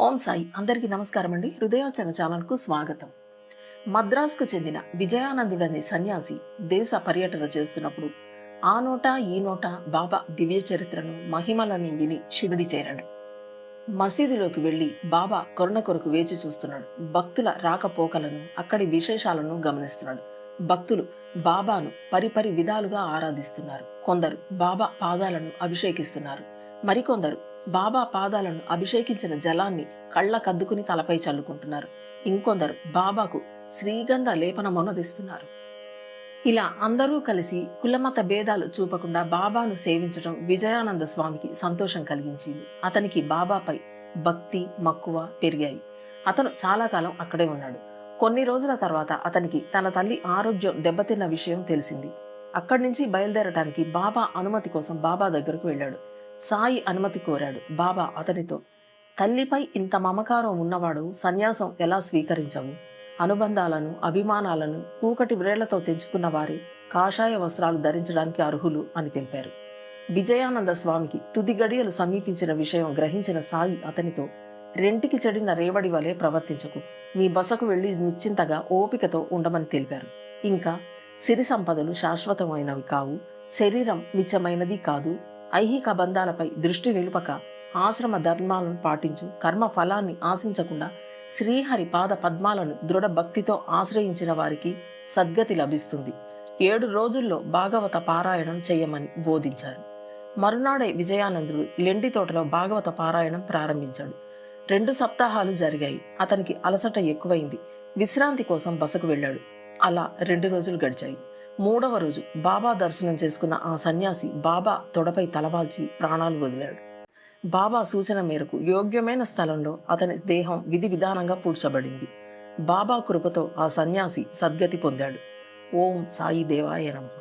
ఓం సాయి. అందరికీ నమస్కారం అండి. హృదయోచన ఛానల్కు స్వాగతం. మద్రాస్కు చెందిన విజయానందుడనే సన్యాసి దేశ పర్యటన చేస్తున్నప్పుడు ఆ నోట ఈ నోట బాబా దివ్య చరిత్రను మహిమలని విని శివుడి చేరాడు. మసీదులోకి వెళ్ళి బాబా కరుణ కొరకు వేచి చూస్తున్నాడు. భక్తుల రాకపోకలను అక్కడి విశేషాలను గమనిస్తున్నాడు. భక్తులు బాబాను పరిపరి విధాలుగా ఆరాధిస్తున్నారు. కొందరు బాబా పాదాలను అభిషేకిస్తున్నారు. మరికొందరు బాబా పాదాలను అభిషేకించిన జలాన్ని కళ్ళకద్దుకుని తలపై చల్లుకుంటున్నారు. ఇంకొందరు బాబాకు శ్రీగంధ లేపనమొనరిస్తున్నారు ఇలా అందరూ కలిసి కులమత భేదాలు చూపకుండా బాబాను సేవించడం విజయానంద స్వామికి సంతోషం కలిగించింది. అతనికి బాబాపై భక్తి మక్కువ పెరిగాయి. అతను చాలా కాలం అక్కడే ఉన్నాడు. కొన్ని రోజుల తర్వాత అతనికి తన తల్లి ఆరోగ్యం దెబ్బతిన్న విషయం తెలిసింది. అక్కడి నుంచి బయలుదేరటానికి బాబా అనుమతి కోసం బాబా దగ్గరకు వెళ్ళాడు. సాయి అనుమతి కోరాడు. బాబా అతనితో తల్లిపై ఇంత మమకారం ఉన్నవాడు సన్యాసం ఎలా స్వీకరించవు? అనుబంధాలను అభిమానాలను కూకటి వ్రేళ్ళతో తెంచుకున్న వారి కాషాయ వస్త్రాలు ధరించడానికి అర్హులు అని తెలిపారు. విజయానంద స్వామికి తుది గడియలు సమీపించిన విషయం గ్రహించిన సాయి అతనితో రెంటికి చెడిన రేవడి వలె ప్రవర్తించకు. మీ బసకు వెళ్ళి నిశ్చింతగా ఓపికతో ఉండమని తెలిపారు. ఇంకా సిరి సంపదలు శాశ్వతమైనవి కావు. శరీరం నిత్యమైనది కాదు. ఐహిక బంధాలపై దృష్టి నిలుపక ఆశ్రమ ధర్మాలను పాటించు కర్మ ఫలాన్ని ఆశించకుండా శ్రీహరి పాద పద్మాలను దృఢ భక్తితో ఆశ్రయించిన వారికి సద్గతి లభిస్తుంది. ఏడు రోజుల్లో భాగవత పారాయణం చేయమని బోధించారు. మరునాడే విజయానందుడు లెండి తోటలో భాగవత పారాయణం ప్రారంభించాడు. రెండు సప్తాహాలు జరిగాయి. అతనికి అలసట ఎక్కువైంది. విశ్రాంతి కోసం బసకు వెళ్ళాడు. అలా రెండు రోజులు గడిచాయి. మూడవ రోజు బాబా దర్శనం చేసుకున్న ఆ సన్యాసి బాబా తొడపై తలవాల్చి ప్రాణాలు వదిలాడు. బాబా సూచన మేరకు యోగ్యమైన స్థలంలో అతని దేహం విధి విధానంగా పూడ్చబడింది. బాబా కృపతో ఆ సన్యాసి సద్గతి పొందాడు. ఓం సాయి దేవాయ నమః.